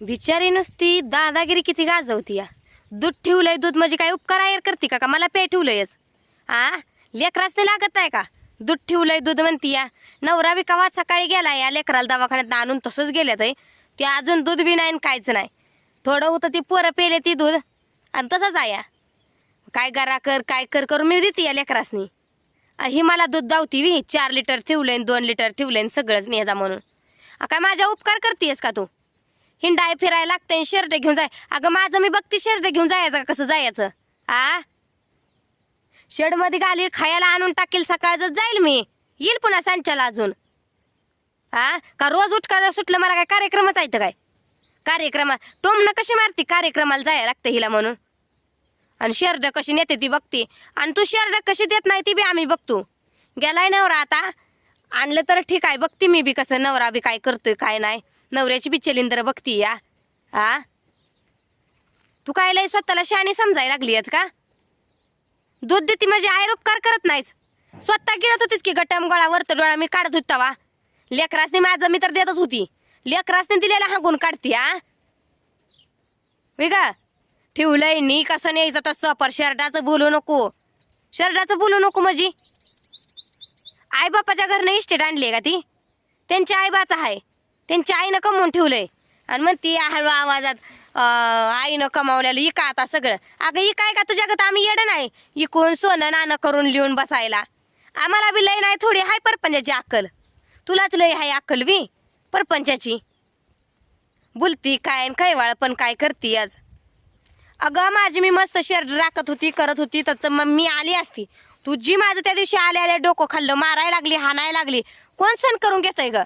बिचारी नुसती दादागिरी किती गाजवती या. दूध ठेवलंय दूध म्हणजे काय उपकार आयर करते का? का मला पे ठेवलंयच? आ? लेकराच ते लागत नाही का? दूध ठेवलंय दूध म्हणती या. नवरा बी कवा सकाळी गेला या लेकराला दवाखान्यात आणून तसंच गेल्यात आहे. ते अजून दूध बी नाही आणि काहीच नाही. थोडं होतं ती पोरं पेले ती दूध आणि तसंच आया काय गरा कर काय कर करून मी देते या लेकरासनी. ही मला दूध दावती वी चार लिटर ठेवलंय दोन लिटर ठेवलंय सगळंच नेजा म्हणून. काय माझ्या उपकार करतेस का तू? हिंडाय फिरायला लागते शर्ट घेऊन जाय. अगं माझं मी बघते शर्ट घेऊन जायचं का कसं जायचं? आ? शेडमध्ये गाली खायला आणून टाकेल सकाळचं जाईल मी. येईल पुन्हा सांच्याला अजून. हा का रोज उठकायला सुटलं मला काय कार्यक्रमच आहे काय? कार्यक्रमा टोमनं कशी मारती? कार्यक्रमाला जायला लागतं हिला म्हणून. आणि शर्ट कशी नेते ती बघते. आणि तू शर्ट कशी देत नाही ती बी आम्ही बघतो. गेलाय नवरा आता. आणलं तर ठीक आहे बघते मी बी कसं नवरा बी काय करतोय काय नाही. नवऱ्याची बी चलिंदर बघती या. आ? तू काय लय स्वतःला शाणी समजायला लागली आहेस का? दूध देते म्हणजे आयरोपकार करत नाहीच स्वतः गिळत होतीस की गटम गोळा वरत डोळा मी काढत होती तवा. लेकरासने माझं मी तर देतच होती. लेकरासने दिलेला हांगून काढते हा वे का ठेवलंय नी कसं न्यायचं तसं पर शर्टाचं बोलू नको. शर्टाचं बोलू नको म्हणजे. आई बापाच्या घरनं इस्टेट आणली का ती? त्यांच्या आईबाचं आहे त्यांच्या आईनं कमवून ठेवलंय. आणि म्हणती हळू आवाजात आईनं कमावलेलं इका आता सगळं. अगं इकाय का तुझ्या आम्ही येडं नाही. इकून सोनं नाणं करून लिहून बसायला. आम्हाला बी लय नाही थोडी हाय परपंचाची अक्कल. तुलाच लय हाय अक्कल बी परपंचाची. बोलती काय न कैवाळ पण काय करती आज? अगं माझी मी मस्त शर्ट राखत होती करत होती तर मग मी आली असती. तुझी माझं त्या दिवशी आले आले डोकं खाल्लं मारायला लागली हाणायला लागली. कोण सण करून घेतंय ग?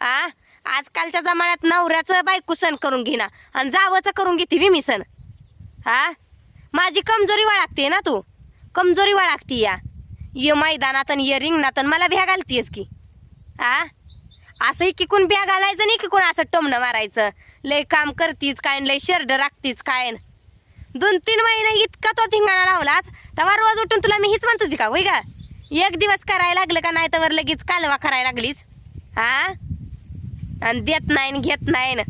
आ? आजकालच्या जमान्यात नवऱ्याचं बायको सण करून घेणार आणि जावचं करून घेते बी मी सण. हा? माझी कमजोरी वाळागते ना तू. कमजोरी वाळगती या. ये मैदानात आणि ये रिंगणात आणि मला भ्या घालतीयस की. आ असं की कोण ब्या घालायचं नाही की कोण असं टोमणं मारायचं. लय काम करतीच काय लय शर्ट राखतीच काय न. दोन तीन महिने इतका तो धिंगाणा लावलाच तेव्हा रोज उठून तुला मी हीच म्हणत होती का होय का एक दिवस करायला लागलं का नाही तर लगेच कालवा करायला लागलीच हा? आणि देत नाही घेत नाही न.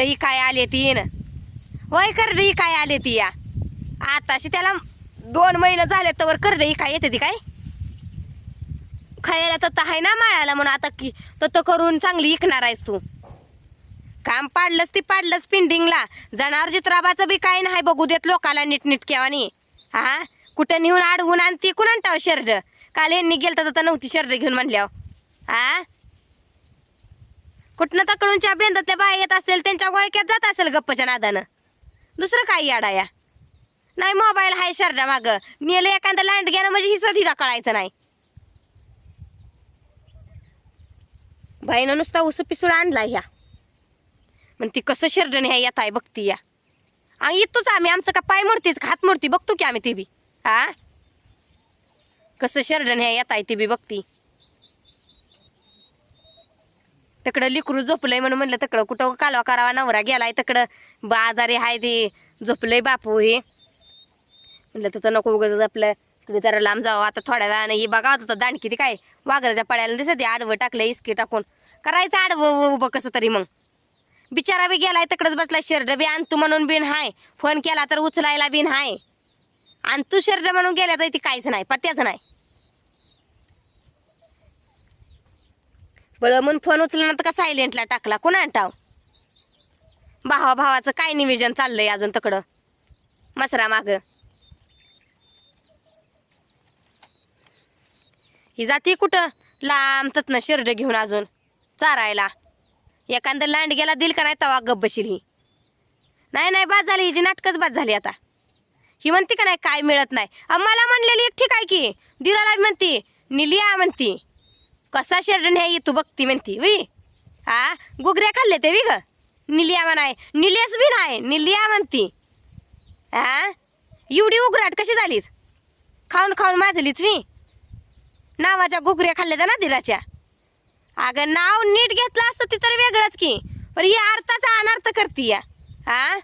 ही काय आले ती न. होय ही काय आले ती या. आताशी त्याला दोन महिने झाले तर करडई काय येते ती काय? खायला तर आहे ना माळाला म्हणून आता की तर करून चांगली इकणार आहेस तू. काम पाडलंच ती पाडलंच पिंडिंगला जाणार जित्राबाचं बी काय नाही बघू देत लोकाला नीट नीट केवानी. हा? कुठं नेऊन अडवून आणती कुण आणताव शर्ट काल यांनी गेलं तर नव्हती शर्ट घेऊन म्हणल्यावर. हा? कुठनं तकडूनच्या बेंदातल्या बाया येत असेल त्यांच्या गोळक्यात जात असेल गप्पच्या नादानं? दुसरं काय याडा या नाही मोबाईल हाय शरडा माग नेलं एखादं लँड गेलं म्हणजे ही सधीला कळायचं नाही. बाईनं नुसता उस पिसूळ आणला ह्या. मग ती कसं शेरडण ह्या येत आहे बघती या. आणि येतोच आम्ही आमचं का पाय मोडतीच हात मोडती बघतो की आम्ही ती बी. हा कसं शेरडण ह्या येत आहे ती बी बघती. तिकडं लिकरू झोपलंय म्हणून म्हणलं तिकडं कुठं कालवा करावा नवरा गेलाय तिकडं. बाजारी हाय ते. झोपलंय बापू हे. म्हणलं तिथं नको उगाच आपलं इकडे जरा लांब जावं. आता थोड्या वेळानं ही बघा होतं दाणकी ते काय वाघराच्या पड्याला दिसत ते आडवं टाकलं इस्की टाकून. करायचं आडवं उभं कसं तरी मग. बिचारा बी गेलाय तिकडंच बसला शर्ट बी आणतो म्हणून बिन हाय. फोन केला तर उचलायला बिन हाय. आणि तू शर्ट म्हणून गेल्या तर ती काहीच नाही पत्त्याच नाही. बळ म्हणून फोन उचलला तर का सायलेंटला टाकला? कोण टाव भावा भावाचं काय निवेदन चाललंय अजून तकडं? मसरा माग. ही जाती कुठं? लांब तत्न शिरड घेऊन अजून. चारायला. एखादं लांड गेला दिल का नाही तवा गप्प बशील ही. नाही नाही बाद झाली. हिची नाटकच बाद झाली आता. ही म्हणते का नाही काय मिळत नाही. मला म्हणलेली एक ठीक आहे की दिराला म्हणती निलिया म्हणती. कसा शेरडन हे तू बघती म्हणती वी हा? गुगऱ्या खाल्ले ते वी ग? निलिया म्हणाय निलियाच बी नाही निलिया म्हणती. हा? एवढी उघराट कशी झालीस? खाऊन खाऊन माझलीच मी नावाच्या गुगऱ्या खाल्ल्या ना दिराच्या? अगं नाव नीट घेतलं असतं ती तर वेगळंच की. पण ही अर्थाचा अनर्थ करती या. हा?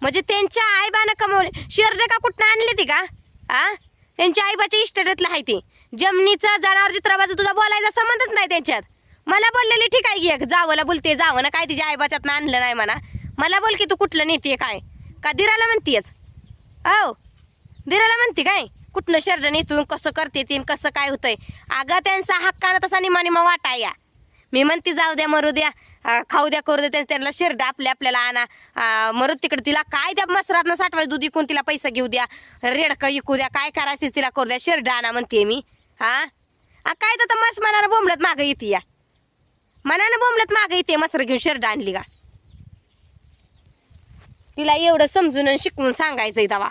म्हणजे त्यांच्या आईबानं कमवले शेरडे का कुठनं आणली ती का हा? त्यांच्या आईबाच्या इस्टेटातलं आहे ती. जमिनीचा जनावर चित्राबाचं तुझा बोलायचा संबंधच नाही त्यांच्यात. मला बोललेली ठीक आहे की एक बोलते जावं ना काय तिच्या आईबाच्यात आणलं नाही म्हणा. मला बोल की तू कुठलं नेते काय? का दिराला म्हणतीयच औ दिराला म्हणते काय? कुठनं शर्ड नेतून कसं करते तीन कसं काय होतंय? अगं त्यांचा हक्कानं तसा निमा निमा वाटा या. मी म्हणते जाऊ द्या मरू द्या. खाऊ द्या करू द्या त्यांना शिरडा आपल्या आपल्याला आणा. मरू तिकडे. तिला काय त्या मसरातनं साठवायचं? दूध इकून तिला पैसा घेऊ द्या. रेडकं इकू द्या. काय करायचं तिला करू द्या. शिरडा आणा म्हणते मी. हा? आ, काय तर मस मनानं बोंबलत मागं येते या. मनानं बोंबलत मागं येते मसर घेऊन शिरडा आणली का? तिला एवढं समजून आणि शिकवून सांगायचंय तवा.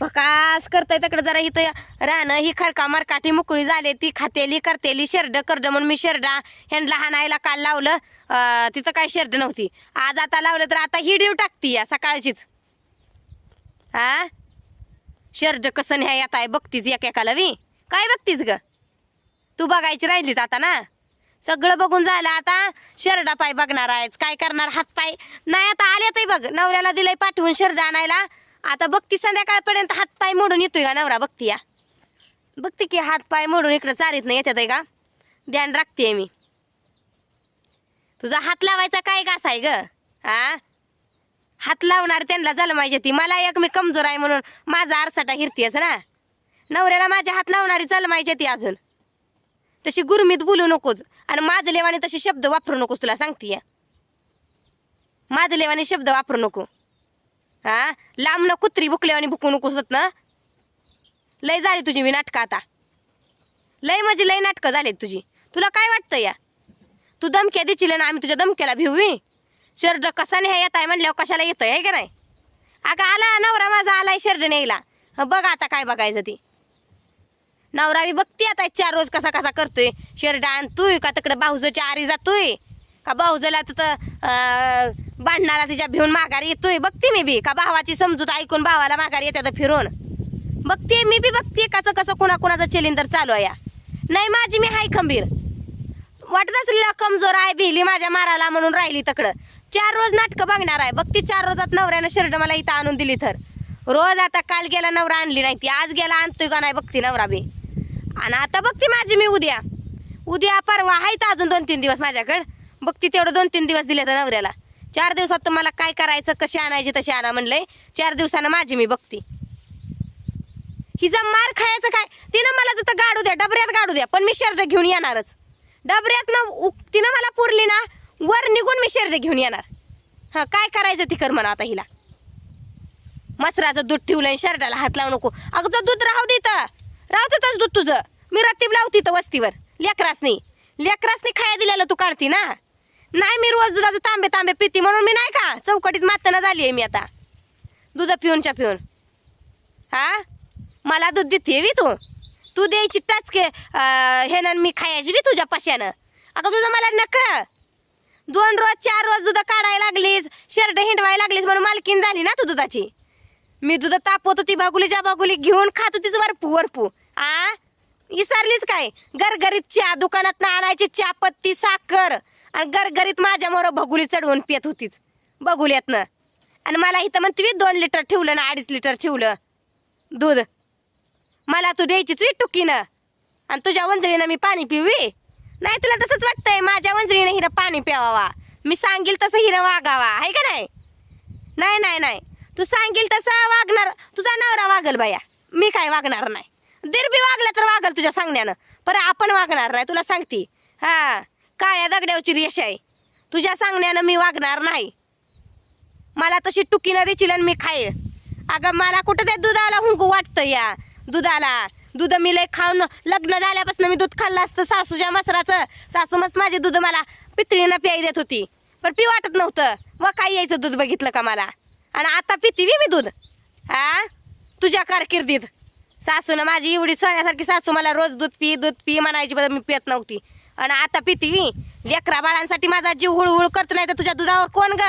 भकास करताय तकडं जरा इथं. राहणं ही खरका मरकाठी मुकळी झाली ती खातेली करतेली शेरड करड म्हणून मी शेरडा ह्यांना हाणायला काल लावलं. तिथं काय शेरड नव्हती. आज आता लावलं तर आता ही डीव टाकती या सकाळचीच. हा शर्ट कसं न्याय आता आहे बघतीच एकेकाला वी काय बघतीस ग? तू बघायची राहिलीच आता ना? सगळं बघून झालं आता शर्डा पाय बघणार आहेच काय करणार हात पाय? नाही आता आले तर बघ नवऱ्याला दिलंय पाठवून शर्ट आणायला. आता बघती संध्याकाळपर्यंत हात पाय मोडून येतोय का नवरा? बघती या. बघते की हात पाय मोडून इकडं चारीत नाही येतात आहे का? ध्यान राखते मी. तुझा हात लावायचा काय घास आहे ग? हा हात लावणार त्यांना झालं माझ्या ती. मला एक मी कमजोर आहे म्हणून माझा आरसाटा हिरतीयच ना. नवऱ्याला माझ्या हात लावणारी चाल माहिजे ती अजून. तशी गुरमीत बोलू नकोच आणि माझं लेवाने तसे शब्द वापरू नकोस तुला सांगतीय. माझं लेवाने शब्द वापरू नको. हा? लांब ना कुत्री बुकलेवानी भुकू नकोस ना. लय झाली तुझी मी नाटकं आता. लय म्हणजे लय नाटकं झालीत तुझी. तुला काय वाटतं या? तू धमक्या देशील ना आम्ही तुझ्या धमक्याला भिववी शर्ट कसा नाही येत आहे म्हणल्यावर कशाला येतोय आहे का नाही? अगं आला नवरा माझा आलाय शर्ट न्यायला बघ आता काय बघायचं ती. नवरा बी बघते आता चार रोज कसा कसा करतोय. शर्ट आणतोय का तिकडे भाऊजच्या आरी जातोय? का भाऊजला तिथं अं, भांडणाला तिच्या भिवून माघारी येतोय? बघते मी बी. का भावाची समजूत ऐकून भावाला माघारी येतात फिरून? बघते मी बी बघते कसं कसं कुणा कुणाचं चिलिंदर चालू आहे या. नाही माझी मी हाय खंबीर. वाटत असलेला कमजोर आहे भिली माझ्या माराला म्हणून राहिली तकडं. चार रोज नाटकं बघणार आहे. बघ ती चार रोजात नवऱ्यानं शर्ट मला इथं आणून दिली तर. रोज आता काल गेला नवरा आणली नाही. ती आज गेला आणतोय का नाही बघती नवरा बी. आणि आता बघती माझी मी उद्या. उद्या परवा आहेत अजून दोन तीन दिवस माझ्याकडं. बघती तेवढं दोन तीन दिवस दिले तर नवऱ्याला. चार दिवसात तर मला काय करायचं कशी आणायची तशी आणा म्हणलंय. चार दिवसानं माझी मी बघती. हिचा मार खायचं काय? तिनं मला तिथं गाडू द्या डबऱ्यात गाडू द्या पण मी शर्ट घेऊन येणारच. डबऱ्यात ना तिनं मला पुरली ना वर निघून मी शर्ट घेऊन येणार. हां काय करायचं ती कर म्हणा आता हिला. मसराचं दूध ठेवलंय शर्टाला हात लावू नको. अगं दूध राहू दे तर राहू देतच दूध तुझं. मी रत्तीब लावती तर वस्तीवर. लेकरासनी. लेकरासनी खाया दिलेलं तू काढती ना. नाही मी रोज दुधाचं तांबे तांबे पिती म्हणून मी नाही का? चौकटीत मातना झाली आहे मी आता. दूध पिऊनच्या पिऊन. हा? मला दूध देते बी तू. तू द्यायची टाचके हे ना मी खायची बी तुझ्या पशानं अगं तुझं मला नकळ. दोन रोज चार रोज दूध काढायला लागलीस शर्ट हिंडवायला लागलीस म्हणून मालकीन झाली ना तू दुधाची? मी दूध तापवत होती बागुलीच्या बागुली घेऊन खात होतीच वरपू वरपू. आ? विसरलीच काय? गरगरीत चहा दुकानात आणायची चहा पत्ती साखर. आणि गरगरीत माझ्या मोर भगुली चढवून पियत होतीच बघुल्यातनं आणि मला इथं म्हणते दोन लिटर ठेवलं ना अडीच लिटर ठेवलं. दूध. मला तू द्यायचीच टुकीनं. आणि तुझ्या वंजळीनं मी पाणी पिवी नाही तुला तसंच वाटतंय माझ्या वंजरीने हिनं पाणी प्यावा मी सांगेल तसं हिनं वागावा आहे का नाही? नाही नाही नाही. तू सांगेल तसं वागणार तुझा नवरा वागल बाया. मी काय वागणार नाही. दिरबी वागला तर वागल तुझ्या सांगण्यानं. पर आपण वागणार नाही तुला सांगते. हा काळ्या दगड्यावरची रेष आहे. तुझ्या सांगण्यानं मी वागणार नाही. मला तशी टुकीनं देशील आणि मी खाईल. अगं मला कुठं त्या दुधाला हुंकू वाटतं या? दुधाला. दूध मी लय खाऊन लग्न झाल्यापासून मी दूध खाल्लं असतं सासूच्या मसराचं. सासू मस्त माझे दूध मला पितळीनं प्याई देत होती. पण पी वाटत नव्हतं. व काय यायचं दूध बघितलं का मला? आणि आता पिती मी दूध. हा तुझ्या कारकिर्दीत. सासूनं माझी एवढी सोन्यासारखी सासू मला रोज दूध पी दूध पी म्हणायची बदल मी पित नव्हती. आणि आता पिती मी लेकरा बाळांसाठी माझा जीव हुळहुळ करतो नाही तर तुझ्या दुधावर कोण ग?